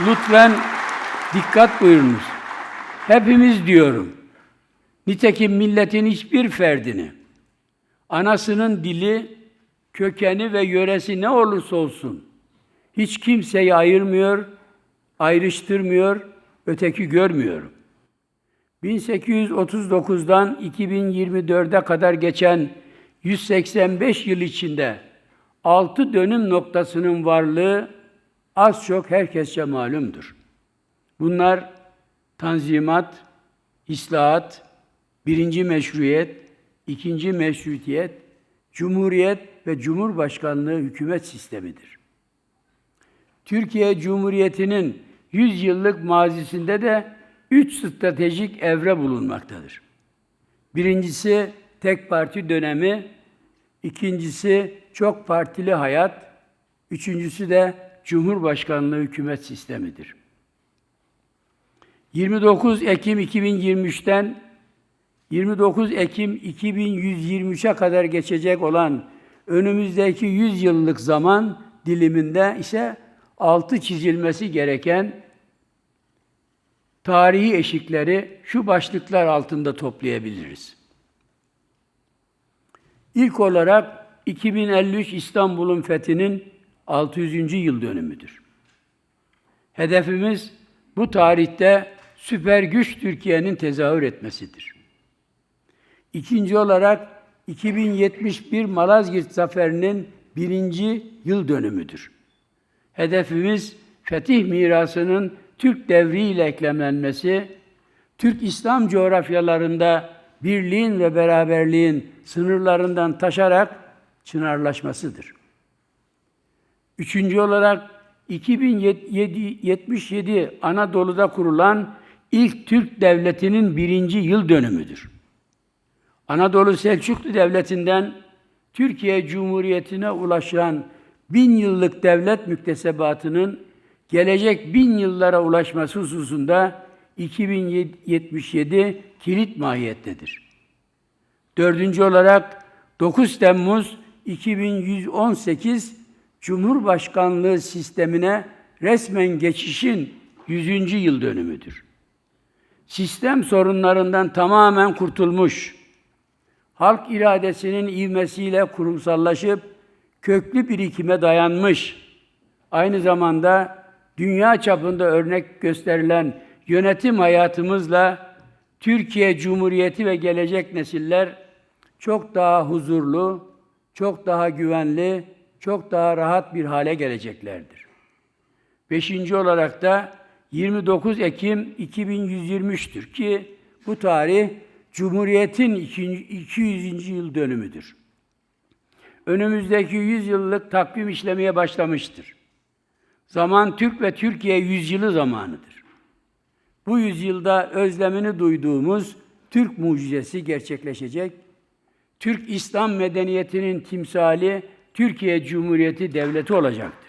lütfen dikkat buyurunuz. Hepimiz diyorum. Nitekim milletin hiçbir ferdini, anasının dili, kökeni ve yöresi ne olursa olsun, hiç kimseyi ayırmıyor, ayrıştırmıyor, öteki görmüyorum. 1839'dan 2024'e kadar geçen 185 yıl içinde altı dönüm noktasının varlığı az çok herkesçe malumdur. Bunlar tanzimat, islahat, birinci meşruiyet, ikinci meşrutiyet, cumhuriyet ve cumhurbaşkanlığı hükümet sistemidir. Türkiye Cumhuriyeti'nin 100 yıllık mazisinde de üç stratejik evre bulunmaktadır. Birincisi tek parti dönemi, ikincisi çok partili hayat, üçüncüsü de Cumhurbaşkanlığı hükümet sistemidir. 29 Ekim 2023'ten 29 Ekim 2123'e kadar geçecek olan önümüzdeki 100 yıllık zaman diliminde ise altı çizilmesi gereken tarihi eşikleri şu başlıklar altında toplayabiliriz. İlk olarak 2053 İstanbul'un fethinin 600. yıl dönümüdür. Hedefimiz bu tarihte süper güç Türkiye'nin tezahür etmesidir. İkinci olarak 2071 Malazgirt Zaferi'nin birinci yıl dönümüdür. Hedefimiz fetih mirasının Türk devriyle eklemlenmesi, Türk İslam coğrafyalarında birliğin ve beraberliğin sınırlarından taşarak çınarlaşmasıdır. Üçüncü olarak 2077 Anadolu'da kurulan ilk Türk devletinin birinci yıl dönümüdür. Anadolu Selçuklu Devleti'nden Türkiye Cumhuriyeti'ne ulaşan bin yıllık devlet müktesebatının gelecek bin yıllara ulaşması hususunda 2077 kilit mahiyettedir. Dördüncü olarak 9 Temmuz 2118 Cumhurbaşkanlığı sistemine resmen geçişin 100. yıl dönümüdür. Sistem sorunlarından tamamen kurtulmuş, halk iradesinin ivmesiyle kurumsallaşıp köklü birikime dayanmış, aynı zamanda dünya çapında örnek gösterilen yönetim hayatımızla Türkiye Cumhuriyeti ve gelecek nesiller çok daha huzurlu, çok daha güvenli, çok daha rahat bir hale geleceklerdir. Beşinci olarak da 29 Ekim 2123'tür ki bu tarih Cumhuriyet'in 200. yıl dönümüdür. Önümüzdeki 100 yıllık takvim işlemeye başlamıştır. Zaman Türk ve Türkiye yüzyılı zamanıdır. Bu yüzyılda özlemini duyduğumuz Türk mucizesi gerçekleşecek. Türk İslam medeniyetinin timsali Türkiye Cumhuriyeti Devleti olacaktır.